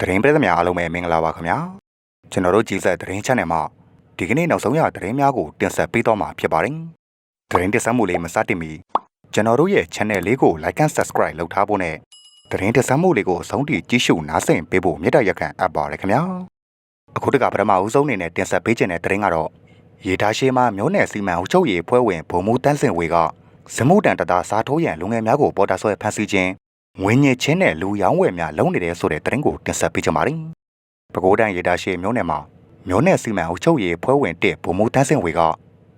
သတင်းပြည်သူများအားလုံးပဲမင်္ဂလာပါခင်ဗျာကျွန်တော်တို့ကြည်ဆက်သတင်း channel မှာဒီကနေ့နောက်ဆုံးရသတင်းများကိုတင်ဆက်ပေးတော့မှာဖြစ်ပါတယ်သတင်းတင်ဆက်မှုလေးမစတင်မီကျွန်တော်တို့ရဲ့ channel လေးကို like and subscribe လုပ်ထားဖို့နဲ့သတင်းတင်ဆက်မှုလေးကိုအဆုံးထိကြည့်ရှုနားဆင်ပေးဖို့မေတ္တာရက်ခံအပ်ပါတယ်ခင်ဗျာအခုတကပထမဦးဆုံးအနေနဲ့တင်ဆက်ပေးခြင်းတဲ့သတင်းကတော့ရေဒါရှိမှမျိုးနယ်စီမံအုပ်ချုပ်ရေးဖွဲ့ဝင်ဗိုလ်မှူးတန်းစင်ဝေကဇမုတန်တတာစားထိုးရန်လူငယ်များကိုပေါ်တာဆွဲဖမ်းဆီးခြင်း ငွေညစ်ချင်းနဲ့လူရောင်းဝယ်များလုံးနေတဲ့ဆိုတဲ့သတင်းကိုတင်ဆက်ပေးကြပါမယ်။ပဲခူးတိုင်းရေဒါရှိမျိုးနယ်မှာမျိုးနယ်စီမံအုပ်ချုပ်ရေးဖွဲ့ဝင်တစ်ဗိုလ်မှူးတန်းစင်ဝေက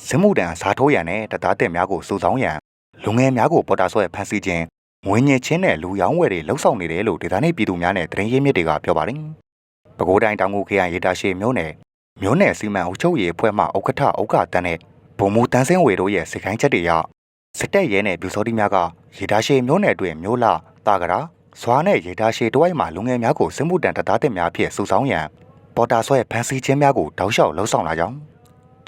ဇမုတန်စားထိုးရန်နဲ့တတာတက်များကိုစုဆောင်းရန်လူငယ်များကိုပေါ်တာဆွဲဖမ်းဆီးခြင်းငွေညစ်ချင်းနဲ့လူရောင်းဝယ်တွေလှုပ်ဆောင်နေတယ်လို့ဒေသနေပြည်သူများနဲ့သတင်းရင်းမြစ်တွေကပြောပါတယ်။ပဲခူးတိုင်းတောင်ငူခရိုင်ရေဒါရှိမျိုးနယ်မျိုးနယ်စီမံအုပ်ချုပ်ရေးအဖွဲ့မှဥက္ကဋ္ဌဥက္ကတန်းနဲ့ဗိုလ်မှူးတန်းစင်းဝေတို့ရဲ့စခိုင်းချက်တွေအရစစ်တပ်ရဲနဲ့ပြူစောတိများကရေဒါရှိမျိုးနယ်တွင်မျိုးလာ တာကရာဇွာနဲ့ရေဒါရှိတဝိုက်မှာလူငယ်များကိုစစ်မှုတန်တသားတက်များဖြင့်စုဆောင်းရန်ပေါ်တာဆွဲဖမ်းဆီးခြင်းများကိုတောက်လျှောက်လှုံ့ဆော်လာကြောင်း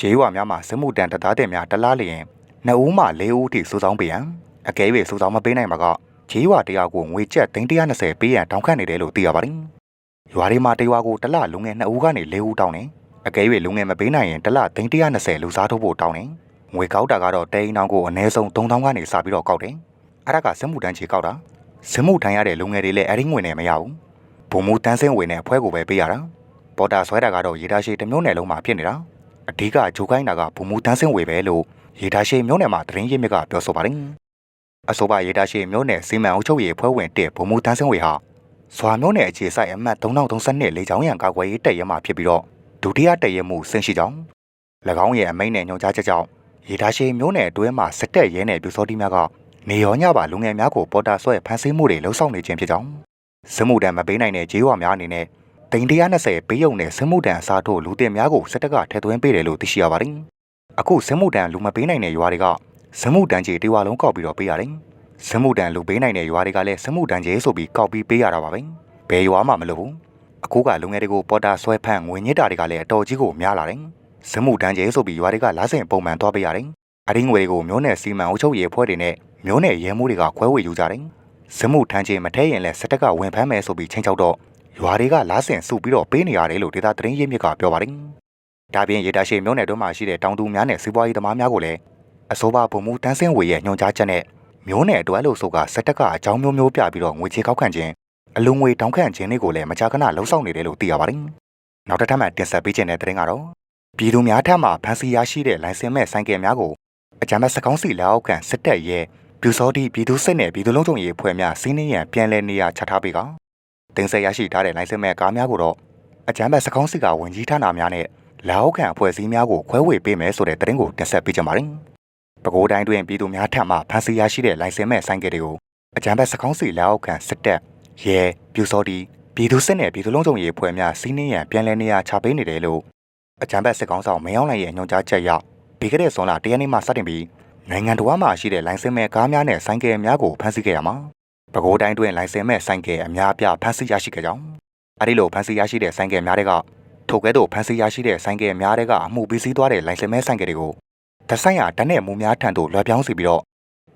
ဂျေးဝါများမှာစစ်မှုတန်တသားတက်များတလားလျင်နှစ်ဦးမှလေးဦးထိစုဆောင်းပေးရန်အကဲ၍စုဆောင်းမပေးနိုင်မှာကဂျေးဝါတရားကိုငွေကျပ်330ပေးရန်တောင်းခံနေတယ်လို့သိရပါတယ်။ရွာတွေမှာတရွာကိုတစ်လလူငယ်2ဦးကနေ4ဦးတောင်းတယ်။အကဲ၍လူငယ်မပေးနိုင်ရင်တစ်လ330လူစားထုတ်ဖို့တောင်းတယ်။ငွေကောက်တာကတော့တိန်အောင်ကိုအနည်းဆုံး3000ကနေစပြီးတော့ကောက်တယ်။အဲ့ဒါကစစ်မှုတန်းချေကောက်တာ။ စစ်မှုထမ်းရတဲ့လူငယ်တွေလည်းအဲ့ဒီငွေနဲ့မရဘူး။ဘုံမူတန်းစင်းဝင်နဲ့အဖွဲကိုပဲပေးရတာ။ပေါ်တာဆွဲတာကတော့ရေတာရှိတစ်မျိုးနယ်လုံးမှာဖြစ်နေတာ။အဓိကဂျိုကိုင်းတာကဘုံမူတန်းစင်းဝေပဲလို့ရေတာရှိမျိုးနယ်မှာသတင်းရင်းမြစ်ကပြောဆိုပါတယ်။အဆိုပါရေတာရှိမျိုးနယ်စီမံအုပ်ချုပ်ရေးဖွဲ့ဝင်တဲ့ဘုံမူတန်းစင်းဝေဟာစွာမျိုးနယ်အခြေဆိုင်အမှတ်3032လေချောင်းရံကာကွယ်ရေးတပ်ရဲမှဖြစ်ပြီးတော့ဒုတိယတပ်ရဲမှုဆင့်ရှိကြောင်း၎င်းရဲ့အမိန့်နဲ့ညွှန်ကြားချက်ကြောင့်ရေဒါရှိမျိုးနယ်အတွင်းမှာစစ်တပ်ရဲနဲ့ပြူစောတိများက နေရောညပါလူငယ်များကိုပေါ်တာဆွဲဖမ်းဆီးမှုတွေလှုံ့ဆော်နေခြင်းဖြစ်ကြောင်းစစ်မှုတမ်းမပေးနိုင်တဲ့ဂျေးဝါများအနေနဲ့တိန်120ပေးရုံနဲ့စစ်မှုတမ်းအစားထိုးလူတင်များကိုစစ်တပ်ကထည့်သွင်းပေးတယ်လို့သိရှိရပါတယ်။အခုစစ်မှုတမ်းလူမပေးနိုင်တဲ့ရွာတွေကစစ်မှုတမ်းကြီးတရွာလုံးကောက်ပြီးတော့ပေးရတယ်။စစ်မှုတမ်းလူပေးနိုင်တဲ့ရွာတွေကလည်းစစ်မှုတမ်းကြီးဆိုပြီးကောက်ပြီးပေးရတာပါပဲ။ဘယ်ရွာမှမလုပ်ဘူး။အခုကလူငယ်တွေကိုပေါ်တာဆွဲဖမ်းငွေညစ်တာတွေကလည်းအတော်ကြီးကိုများလာတယ်။စစ်မှုတမ်းကြီးဆိုပြီးရွာတွေကလားစင်ပုံမှန်သွားပေးရတယ်။အရင်းငွေတွေကိုမျိုးနယ်စီမံအုပ်ချုပ်ရေးအဖွဲ့တွေနဲ့ မျိုးနယ်ရဲမှုတွေကခွဲဝေယူကြတယ်။စစ်မှုထမ်းချင်းမထဲရင်လည်းစစ်တပ်ကဝင်ဖမ်းမယ်ဆိုပြီးချင်းချောက်တော့ရွာတွေကလားစင်စုပြီးတော့ပေးနေရတယ်လို့ဒေတာသတင်းရင်းမြစ်ကပြောပါတယ်။ဒါပြင်ရေတာရှိမျိုးနယ်တို့မှာရှိတဲ့တောင်သူများနဲ့စီးပွားရေးသမားများကိုလည်းအစိုးရဗိုလ်မှူးတန်းစင်းဝေရဲ့ညွှန်ကြားချက်နဲ့မျိုးနယ်အတွက်လို့ဆိုကစစ်တပ်ကအကြောင်းမျိုးမျိုးပြပြီးတော့ငွေချေကောက်ခံခြင်းအလုံငွေတောင်းခံခြင်းတွေကိုလည်းမကြာခဏလှုံ့ဆော်နေတယ်လို့သိရပါတယ်။နောက်တစ်ထပ်မှတင်ဆက်ပေးခြင်းတဲ့သတင်းကတော့ပြည်သူများထက်မှဖန်စီရရှိတဲ့လိုင်စင်မဲ့ဆိုင်ကယ်များကိုအကြမ်းဖက်စကောင်းစီလက်အောက်ခံစစ်တပ်ရဲ့ ပြူစောတိပြည်သူစစ်နဲ့ပြည်သူလုံးချုံရေးဖွဲ့များစီးနှင်းရန်ပြန်လည်နေရချထားပေးကတင်ဆက်ရရှိထားတဲ့လိုင်စင်မဲ့ကားများကိုတော့အကြမ်းဖက်စကောင်းစီကဝင်ကြီးဌာနများနဲ့လက်အောက်ခံအဖွဲ့အစည်းများကိုခွဲဝေပေးမယ်ဆိုတဲ့သတင်းကိုတင်ဆက်ပေးကြပါမယ်။ပဲခူးတိုင်းတွင်ပြည်သူများထက်မှဖန်စီရရှိတဲ့လိုင်စင်မဲ့ဆိုင်ကယ်တွေကိုအကြမ်းဖက်စကောင်းစီလက်အောက်ခံစစ်တပ်ရဲပြူစောတိပြည်သူစစ်နဲ့ပြည်သူလုံးချုံရေးဖွဲ့များစီးနှင်းရန်ပြန်လည်နေရချပေးနေတယ်လို့အကြမ်းဖက်စစ်ကောင်းဆောင်မင်းအောင်လှိုင်ရဲ့ညွှန်ကြားချက်အရပြီးခဲ့တဲ့ဇွန်လ၁ရက်နေ့မှစတင်ပြီး နိုင်ငံတော်မှာရှိတဲ့လိုင်စင်မဲ့ကားများနဲ့ဆိုင်ကယ်များကိုဖမ်းဆီးခဲ့ရမှာပဲခူးတိုင်းတွင်လိုင်စင်မဲ့ဆိုင်ကယ်အများအပြားဖမ်းဆီးရရှိခဲ့ကြောင်းအဲဒီလိုဖမ်းဆီးရရှိတဲ့ဆိုင်ကယ်များတွေကထိုကဲ့သို့ဖမ်းဆီးရရှိတဲ့ဆိုင်ကယ်များတွေကအမှုပြီးစီးသွားတဲ့လိုင်စင်မဲ့ဆိုင်ကယ်တွေကိုတဆိုင်ရတန်းနဲ့မူများထံသို့လွှဲပြောင်းစီပြီးတော့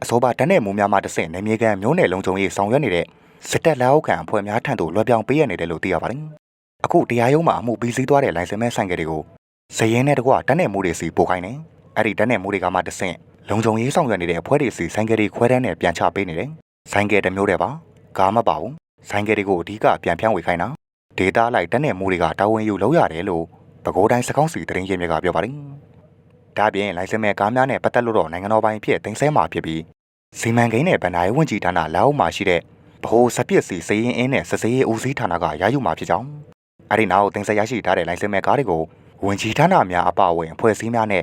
အစောပါတန်းနဲ့မူများမှတဆင့်နေမြေကန်မျိုးနယ်လုံးချုံရေးဆောင်ရွက်နေတဲ့စစ်တပ်လက်အောက်ခံအဖွဲ့များထံသို့လွှဲပြောင်းပေးရနေတယ်လို့သိရပါတယ်အခုတရားရုံးမှာအမှုပြီးစီးသွားတဲ့လိုင်စင်မဲ့ဆိုင်ကယ်တွေကိုဇရင်နဲ့တကွတန်းနဲ့မူတွေစီပို့ခိုင်းတယ်အဲ့ဒီတန်းနဲ့မူတွေကမှတဆင့် လုံခြုံရေးဆောင်ရွက်နေတဲ့အဖွဲ့တွေစီဆိုင်ကယ်တွေခွဲတန်းနဲ့ပြန်ချပေးနေတယ်။ဆိုင်ကယ်တစ်မျိုးတည်းပါ။ကားမပါဘူး။ဆိုင်ကယ်တွေကိုအဓိကပြန်ဖြန့်ဝေခိုင်းတာ။ဒေတာလိုက်တက်တဲ့မိုးတွေကတာဝန်ယူလုပ်ရတယ်လို့ပဲခူးတိုင်းစကောင်းစီသတင်းရင်းမြစ်ကပြောပါတယ်။ဒါပြင်လိုင်စင်မဲ့ကားများနဲ့ပတ်သက်လို့တော့နိုင်ငံတော်ပိုင်ဖြစ်တင်ဆဲမှာဖြစ်ပြီးစီမံကိန်းနဲ့ဗန်ဒိုင်ဝန်ကြီးဌာနလက်အောက်မှာရှိတဲ့ဗဟိုစပစ်စီစည်ရင်အင်းနဲ့စစရေးဦးစီးဌာနကရယူမှာဖြစ်ကြောင်းအဲဒီနောက်တင်ဆက်ရရှိထားတဲ့လိုင်စင်မဲ့ကားတွေကိုဝန်ကြီးဌာနများအပအဝင်အဖွဲ့အစည်းများနဲ့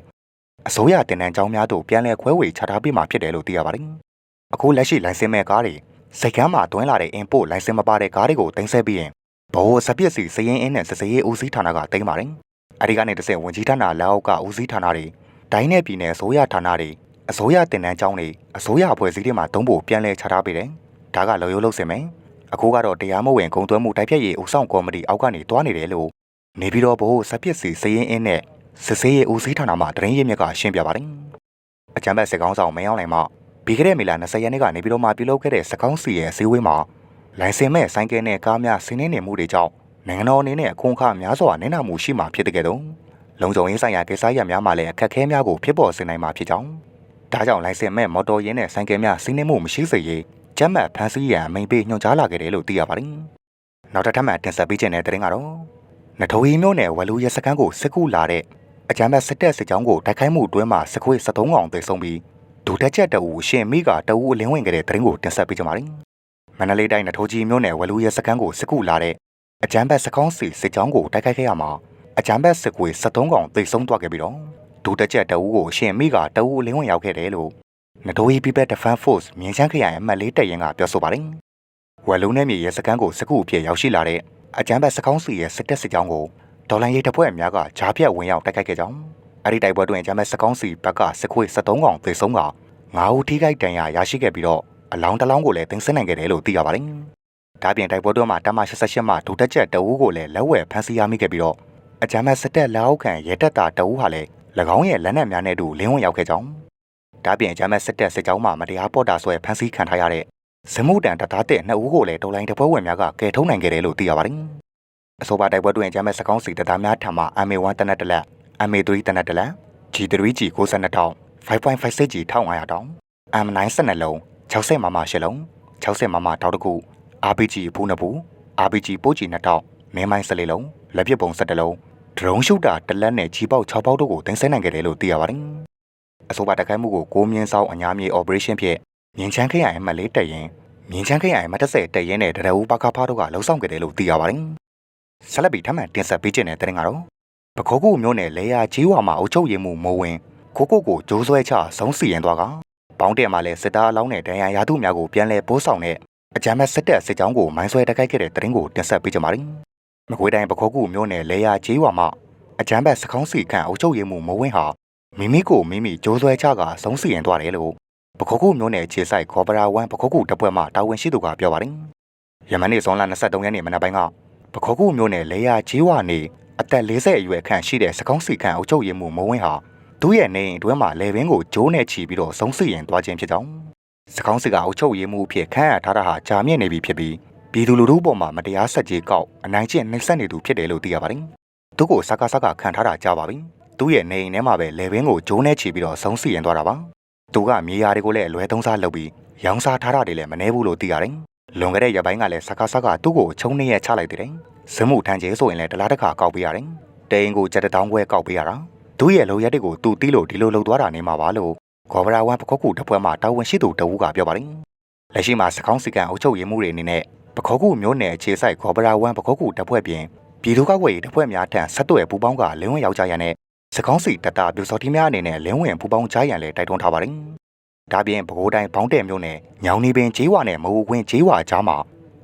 အစိုးရတင်နန်းကျောင်းများတို့ပြန်လည်ခွဲဝေချထားပေးမှာဖြစ်တယ်လို့သိရပါတယ်။အခုလက်ရှိလိုင်စင်မဲ့ကားတွေစိတ်ကမ်းမှာတွင်းလာတဲ့ import လိုင်စင်မပါတဲ့ကားတွေကိုတင်ဆက်ပြီးရင်ဘိုးစပစ်စီစရင်အင်းနဲ့စစရေးဦးစီးဌာနကတင်ပါတယ်။အဲဒီကနေတစ်ဆင့်ဝန်ကြီးဌာနလက်အောက်ကဦးစီးဌာနတွေတိုင်းနယ်ပြည်နယ်အစိုးရဌာနတွေအစိုးရတင်နန်းကျောင်းတွေအစိုးရအဖွဲ့အစည်းတွေမှာတုံးဖို့ပြန်လည်ချထားပေးတယ်။ဒါကလောရိုးလို့စင်မယ်။အခုကတော့တရားမဝင်ဂုံသွဲမှုတိုက်ဖြတ်ရေးဦးဆောင်ကော်မတီအောက်ကနေတွားနေတယ်လို့နေပြီးတော့ဘိုးစပစ်စီစရင်အင်းနဲ့ စစ်ဆေးရေးဦးစီးဌာနမှတရင်ရင်းမြစ်ကရှင်းပြပါတယ်။အကြံဘက်စစ်ကောင်းဆောင်မင်းအောင်လှိုင်မှပြီးခဲ့တဲ့မေလ20ရက်နေ့ကနေပြီးတော့မှပြုလုပ်ခဲ့တဲ့စကောင်းစီရဲ့အစည်းအဝေးမှာလိုင်စင်မဲ့ဆိုင်ကယ်နဲ့ကားများဆင်းနှင်းနေမှုတွေကြောင့်နိုင်ငံတော်အနေနဲ့အခွန်အခများစွာနင်းနာမှုရှိမှဖြစ်တဲ့ကဲ့သို့လုံခြုံရေးဆိုင်ရာကိစ္စရပ်များမှာလည်းအခက်အခဲများကိုဖြစ်ပေါ်စေနိုင်မှာဖြစ်ကြောင်းဒါကြောင့်လိုင်စင်မဲ့မော်တော်ယာဉ်နဲ့ဆိုင်ကယ်များစီးနှင်းမှုမရှိစေရေးကျမ်းမှတ်ဖမ်းဆီးရန်အမိန့်ပေးညွှန်ကြားလာခဲ့တယ်လို့သိရပါတယ်။နောက်တစ်ထပ်မှတင်ဆက်ပေးခြင်းတဲ့တဲ့ရင်ကတော့နထိုးရီမျိုးနယ်ဝလူရဲစခန်းကိုစစ်ကူလာတဲ့ အကြမ်းဖက်စစ်တပ်စစ်ကြောင်းကိုတိုက်ခိုက်မှုအတွင်းမှာစခွေ73កောင်သေဆုံးပြီးဒုတက်ချက်တအူရှင်မိကတအူအလင်းဝင်ခဲ့တဲ့တဲ့ရင်ကိုတင်ဆက်ပေးကြပါမယ်။မန္တလေးတိုင်းနထိုးကြီးမျိုးနယ်ဝလူရဲစခန်းကိုစစ်ကူလာတဲ့အကြမ်းဖက်စကောင်းစီစစ်ကြောင်းကိုတိုက်ခိုက်ခဲ့ရမှာအကြမ်းဖက်စစ်ကွေ73កောင်သေဆုံးသွားခဲ့ပြီးတော့ဒုတက်ချက်တအူကိုရှင်မိကတအူအလင်းဝင်ရောက်ခဲ့တယ်လို့နတိုးရီ People Defense Force မြင်းချမ်းခရိုင်အမှတ်လေးတပ်ရင်းကပြောဆိုပါတယ်။ဝယ်လုံးနဲ့မြေရဲစခန်းကိုစစ်ကူအဖြစ်ရောက်ရှိလာတဲ့အကြမ်းဖက်စကောင်းစီရဲ့စစ်တပ်စစ်ကြောင်းကို ဒေါ်လာရေးတပ်ဖွဲ့အများကဂျားပြတ်ဝင်ရောက်တိုက်ခိုက်ခဲ့ကြောင်းအဲ့ဒီတိုက်ပွဲတွင်အကြမ်းဖက်စကောင်းစီဘက်ကစစ်ခွေ73កောင်သေဆုံးက9ဦးထိခိုက်ဒဏ်ရာရရှိခဲ့ပြီးတော့အလောင်းတစ်လောင်းကိုလည်းတင်ဆက်နိုင်ခဲ့တယ်လို့သိရပါတယ်။ဒါပြင်တိုက်ပွဲတွင်မှာတမ88မှာဒုတက်ချက်တအူးကိုလည်းလက်ဝဲဖမ်းဆီးရမိခဲ့ပြီးတော့အကြမ်းဖက်စစ်တပ်လက်အောက်ခံရဲတပ်သားတအူးဟာလည်း၎င်းရဲ့လက်နက်များနဲ့အတူလင်းဝင်ရောက်ခဲ့ကြောင်းဒါပြင်ဂျမတ်စစ်တပ်စစ်ကြောင်းမှမတရားပေါ်တာဆွဲဖမ်းဆီးခံထားရတဲ့ဇမှုတန်တသားတဲ့နှစ်ဦးကိုလည်းဒေါ်လိုင်းတပွဲဝင်များကကယ်ထုတ်နိုင်ခဲ့တယ်လို့သိရပါတယ်။ အဆိုပါတိုက်ပွဲတွင်ဂျမတ်စကောင်းစီတသားများထံမှ MA1 တနက်တလက် MA3 တနက်တလက် G3G 62တောင် 5.56G 1500တောင် M9 12လုံး60မမ8လုံး60မမတောက်တခု RPG ဘူးနှစ်ဘူး RPG ပို့ကြီး2တောက်မင်းမိုင်း14လုံးလက်ပစ်ပုံ17လုံးဒရုန်းရှုတာတလက်နဲ့ကြီးပေါက်6ပေါက်တို့ကိုတင်ဆက်နိုင်ခဲ့တယ်လို့သိရပါတယ်။အဆိုပါတိုက်ခိုက်မှုကိုကိုမြင်းဆောင်အညာမြေ operation ဖြင့်မြင်းချမ်းခရိုင်အမှတ်လေးတက်ရင်မြင်းချမ်းခရိုင်အမှတ်30တက်ရင်နဲ့တရဦးပါကဖားတို့ကလှုပ်ဆောင်ခဲ့တယ်လို့သိရပါတယ်။ ဆက်လက်ပြီးထပ်မံတင်ဆက်ပေးခြင်းတဲ့တဲ့ရင်ကတော့ပခိုးကူမျိုးနယ်လေယာကြီးဝါမှာအုပ်ချုပ်ရေးမှုမိုးဝင်ကိုကိုကိုဂျိုးဆွဲချဆုံးစီရင်သွားကပေါင်းတယ်မှာလဲစစ်သားအလောင်းနဲ့ဒဏ်ရာရသူများကိုပြန်လဲပိုးဆောင်တဲ့အကြမ်းမဲ့စစ်တပ်စစ်ကြောင်းကိုမိုင်းဆွဲတိုက်ခိုက်ခဲ့တဲ့တဲ့ရင်ကိုတင်ဆက်ပေးကြပါမယ်။မကွေးတိုင်းပခိုးကူမျိုးနယ်လေယာကြီးဝါမှာအကြမ်းဖက်စကောင်းစီခန့်အုပ်ချုပ်ရေးမှုမိုးဝင်ဟာမိမိကိုမိမိကြိုးဆွဲချကဆုံးစီရင်သွားတယ်လို့ပခုတ်ခုမျိုးနယ်ခြေဆိုင်ခေါ်ပရာ1ပခုတ်ခုတပ်ဖွဲ့မှတာဝန်ရှိသူကပြောပါတယ်။ယမန်နေ့ဇွန်လ23ရက်နေ့မနက်ပိုင်းက ပခုတ်ခုမျိုးနယ်လေယာဂျီးဝါနေအသက်40အရွယ်ခန့်ရှိတဲ့စကောင်းစီခန့်အုပ်ချုပ်ရေးမှူးမဝင်းဟာသူ့ရဲ့နေအိမ်အတွင်းမှာလေပင်ကိုဂျိုးနဲ့ချီပြီးတော့ဆုံးစီရင်သွားခြင်းဖြစ်ကြောင်းစကောင်းစီကအုပ်ချုပ်ရေးမှူးအဖြစ်ခန့်အပ်ထားတာဟာကြာမြင့်နေပြီဖြစ်ပြီးပြည်သူလူထုပေါ်မှာမတရားဆက်ကြေးကောက်အနိုင်ကျင့်နှိပ်စက်နေသူဖြစ်တယ်လို့သိရပါတယ်။သူ့ကိုစကားစကားခံထားတာကြာပါပြီ။သူ့ရဲ့နေအိမ်ထဲမှာပဲလေဘင်းကိုဂျိုးနဲ့ချီပြီးတော့ဆုံးစီရင်သွားတာပါ။သူကမြေယာတွေကိုလည်းအလွဲသုံးစားလုပ်ပြီးရောင်းစားထားတာတွေလည်းမနှဲဘူးလို့သိရတယ်။ လွန်ခဲ့တဲ့ရက်ပိုင်းကလည်းစကားစကားသူ့ကိုချုံနေရချလိုက်တယ်။ဇမှုထန်ကျဲဆိုရင်လည်းတလားတစ်ခါကောက်ပေးရတယ်။တဲရင်ကိုကြက်တောင်းခွဲကောက်ပေးရတာ။သူ့ရဲ့လိုရက်တွေကိုသူတီးလို့ဒီလိုလုပ်သွားတာနေမှာပါလို့ကော်ဘရာဝန်ပခုတ်ကူတပွဲမှာတာဝန်ရှိသူတဦးကပြောပါတယ်။လက်ရှိမှာစကောင်းစီကန်အုပ်ချုပ်ရေးမှုတွေအနေနဲ့ပခုတ်ကူမျိုးနယ်အခြေဆိုင်ကော်ဘရာဝန်ပခုတ်ကူတပွဲပြင်ပြည်သူ့ကောက်ွယ်ရေးတပွဲများထံဆက်သွယ်ပူးပေါင်းကလင်းဝင်ရောက်ကြရတဲ့စကောင်းစီတတပြူစော်တီများအနေနဲ့လင်းဝင်ပူပေါင်းကြားရန်လည်းတိုက်တွန်းထားပါတယ်။ ဒါပြင်ပဲခူးတိုင်းဘောင်းတဲ့မြို့နယ်ညောင်နေပင်ကျေးဝါနဲ့မဟုတ်ခွင်းကျေးဝါကြားမှာ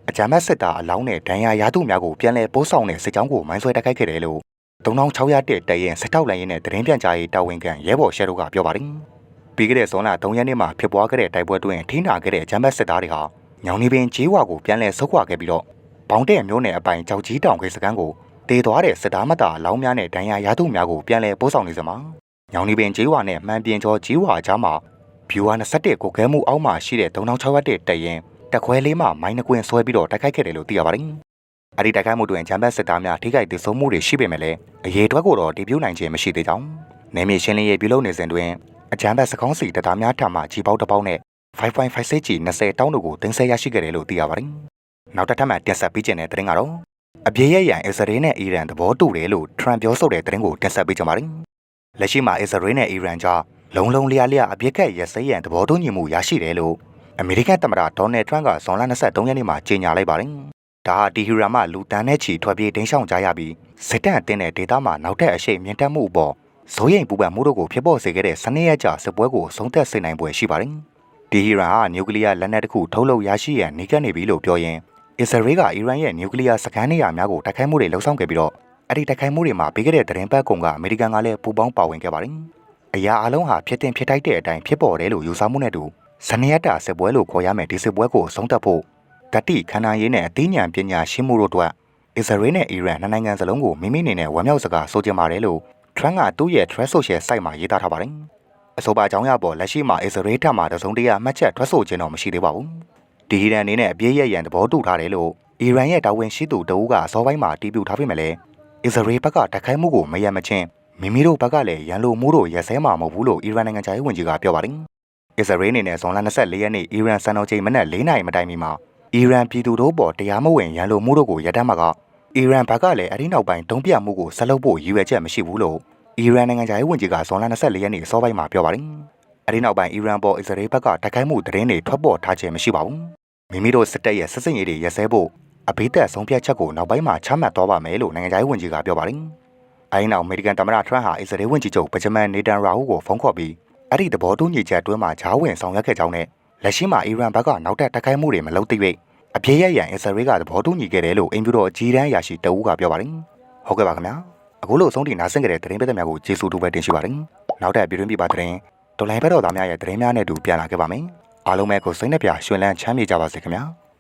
အကြမ်းဖက်စစ်သားအလောင်းနဲ့ဒဏ်ရာရသူများကိုပြန်လည်ပို့ဆောင်တဲ့စစ်ကြောင်းကိုမိုင်းဆွဲတိုက်ခိုက်ခဲ့တယ်လို့3600တက်တရင်စစ်တောက်လိုင်းရင်းနဲ့တရင်ပြန်ကြားရေးတာဝန်ခံရဲဘော်ရှဲတို့ကပြောပါတယ်။ပြီးခဲ့တဲ့ဇွန်လ3ရက်နေ့မှာဖြစ်ပွားခဲ့တဲ့တိုက်ပွဲတွင်ထိနာခဲ့တဲ့အကြမ်းဖက်စစ်သားတွေဟာညောင်နေပင်ကျေးဝါကိုပြန်လည်ဆုတ်ခွာခဲ့ပြီးတော့ဘောင်းတဲ့မြို့နယ်အပိုင်ကြောက်ကြီးတောင်ခေစကန်ကိုတေသွားတဲ့စစ်သားမတာအလောင်းများနဲ့ဒဏ်ရာရသူများကိုပြန်လည်ပို့ဆောင်နေစမှာညောင်နေပင်ကျေးဝါနဲ့မှန်ပြင်ကျော်ကျေးဝါကြားမှာ ဘီဝါ21ကိုခဲမှုအောက်မှာရှိတဲ့3600တက်တရင်တက်ခွဲလေးမှာမိုင်းနှကွင်းဆွဲပြီးတော့တိုက်ခိုက်ခဲ့တယ်လို့သိရပါတယ်။အဲဒီတိုက်ခိုက်မှုတွင်ဂျမ်ဘတ်စစ်သားများထိခိုက်ဒေဆုံးမှုတွေရှိပေမဲ့လည်းအရေးအတွက်ကိုတော့တည်ပြုနိုင်ခြင်းမရှိသေးကြောင်းနေမြေရှင်းလင်းရေးပြုလုပ်နေစဉ်တွင်အဂျမ်ဘတ်စကောင်းစီတပ်သားများထံမှကြီးပေါက်တစ်ပေါက်နဲ့ 5.56G 20တောင်းတို့ကိုတင်ဆက်ရရှိခဲ့တယ်လို့သိရပါတယ်။နောက်တစ်ထပ်မှတင်ဆက်ပေးခြင်းတဲ့တဲ့ရင်ကတော့အပြည့်ရရန်အစ္စရေးနဲ့အီရန်သဘောတူတယ်လို့ထရမ်ပြောဆိုတဲ့သတင်းကိုတင်ဆက်ပေးကြပါမယ်။လက်ရှိမှာအစ္စရေးနဲ့အီရန်ကြား လုံလုံလျားလျားအပြစ်ကက်ရစဲရန်သဘောတူညီမှုရရှိတယ်လို့အမေရိကန်သမ္မတဒေါ်နယ်ထရန့်ကဇွန်လ23ရက်နေ့မှာကြေညာလိုက်ပါတယ်။ဒါဟာတီဟီရန်မှလူတန်းနဲ့ချီထွက်ပြေးတင်းရှောင်ကြရပြီးစစ်တပ်အတင်းတဲ့ဒေသမှာနောက်ထပ်အရှိန်မြင့်တက်မှုအပေါ်ဇိုးရိမ်ပူပန်မှုတို့ကိုဖြစ်ပေါ်စေခဲ့တဲ့စနေရက်ကြာစစ်ပွဲကိုဆုံးသက်စေနိုင်ပွဲရှိပါတယ်။တီဟီရန်ဟာနျူကလ িয়ার လက်နက်တစ်ခုထုတ်လုပ်ရရှိရန်နေကပ်နေပြီလို့ပြောရင်အစ္စရေးကအီရန်ရဲ့နျူကလ িয়ার စခန်းနေရာများကိုတိုက်ခိုက်မှုတွေလှုံ့ဆော်ခဲ့ပြီးတော့အဲ့ဒီတိုက်ခိုက်မှုတွေမှာပြီးခဲ့တဲ့သတင်းပတ်ကုန်ကအမေရိကန်ကလည်းပူးပေါင်းပါဝင်ခဲ့ပါတယ်။ အရာအလုံးဟာဖြစ်တင်ဖြစ်ထိုက်တဲ့အတိုင်းဖြစ်ပေါ်တယ်လို့ယူဆမှုနဲ့တူစနေရက်တာစစ်ပွဲလို့ခေါ်ရမယ်ဒီစစ်ပွဲကိုဆုံးသက်ဖို့တတိခန္ဓာရေးနဲ့အသိဉာဏ်ပညာရှင်းမှုတို့အတွက်အစ္စရေးနဲ့အီရန်နှစ်နိုင်ငံစလုံးကိုမိမိအနေနဲ့ဝမ်းမြောက်စကားဆိုကြပါတယ်လို့ထရန့်ကသူ့ရဲ့ Thread Social site မှာရေးသားထားပါတယ်။အဆိုပါအကြောင်းအရာပေါ်လက်ရှိမှာအစ္စရေးထံမှတစုံတရာမှတ်ချက်ထွက်ဆိုခြင်းတော့မရှိသေးပါဘူး။ဒီဟီရန်အနေနဲ့အပြည့်ရရန်သဘောတူထားတယ်လို့အီရန်ရဲ့တာဝန်ရှိသူတအူးကအစောပိုင်းမှာတီးပြထားပေမဲ့လည်းအစ္စရေးဘက်ကတိုက်ခိုက်မှုကိုမရမချင်း မိမိတို့ဘက်ကလည်းရန်လိုမှုတို့ရက်စဲမှာမဟုတ်ဘူးလို့အီရန်နိုင်ငံခြားရေးဝန်ကြီးကပြောပါတယ်။အစ္စရေးအနေနဲ့ဇွန်လ24ရက်နေ့အီရန်စံတော်ချိန်မနက်၄နာရီမတိုင်မီမှာအီရန်ပြည်သူတို့ပေါ်တရားမဝင်ရန်လိုမှုတို့ကိုရပ်တန့်မှာကအီရန်ဘက်ကလည်းအရင်းနောက်ပိုင်းတုံ့ပြန်မှုကိုဆက်လုပ်ဖို့ရည်ရွယ်ချက်မရှိဘူးလို့အီရန်နိုင်ငံခြားရေးဝန်ကြီးကဇွန်လ24ရက်နေ့အစောပိုင်းမှာပြောပါတယ်။အရင်းနောက်ပိုင်းအီရန်ပေါ်အစ္စရေးဘက်ကတိုက်ခိုက်မှုသတင်းတွေထွက်ပေါ်ထားခြင်းမရှိပါဘူး။မိမိတို့စစ်တပ်ရဲ့စစ်စင်ရေးတွေရက်စဲဖို့အဘိဓါဆုံးဖြတ်ချက်ကိုနောက်ပိုင်းမှာချမှတ်သွားပါမယ်လို့နိုင်ငံခြားရေးဝန်ကြီးကပြောပါတယ်။ အဲဒီနောက်အမေရိကန်သမ္မတထရန့်ဟာအစ္စရေးဝန်ကြီးချုပ်ဗဂျမန်နေတန်ရာဟူကိုဖုန်းခေါ်ပြီးအဲ့ဒီသဘောတူညီချက်အတွင်းမှာဂျားဝင်ဆောင်ရွက်ခဲ့ကြောင်းနဲ့လက်ရှိမှာအီရန်ဘက်ကနောက်ထပ်တိုက်ခိုက်မှုတွေမလုပ်သေး၍အပြည့်ရရန်အစ္စရေးကသဘောတူညီခဲ့တယ်လို့အင်ဖြူတော်အကြီးတန်းအရာရှိတအူးကပြောပါတယ်။ဟုတ်ကဲ့ပါခင်ဗျာ။အခုလို့အဆုံးထိနားဆင်ကြတဲ့သတင်းပေးသက်များကိုကျေးဇူးတူပဲတင်ရှိပါတယ်။နောက်ထပ်ပြည်တွင်းပြည်ပသတင်းဒေါ်လာဘက်တော်သားများရဲ့သတင်းများနဲ့အတူပြန်လာခဲ့ပါမယ်။အားလုံးပဲကိုစိတ်နှပြရွှင်လန်းချမ်းမြေ့ကြပါစေခင်ဗျာ။